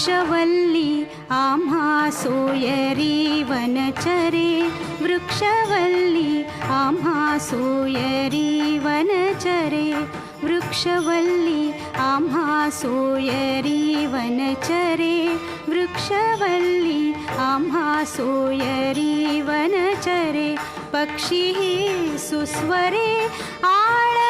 वृक्षवल्ली आम्हा सोयरी वनचरे वृक्षवल्ली आम्हा सोयरी वनचरे वृक्षवल्ली आम्हा सोयरी वनचरे वृक्षवल्ली आम्हा सोयरी वनचरे पक्षी सुस्वरे आळविती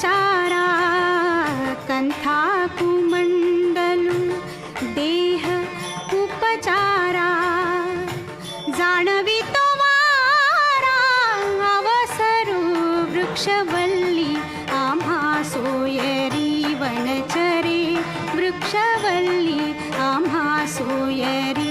चारा कंथा देह उपचारा जाणवी तो वारा अवसरू वृक्षवल्ली आम्हा सोयरी वनचरे वृक्षवल्ली आम्हा सोयरी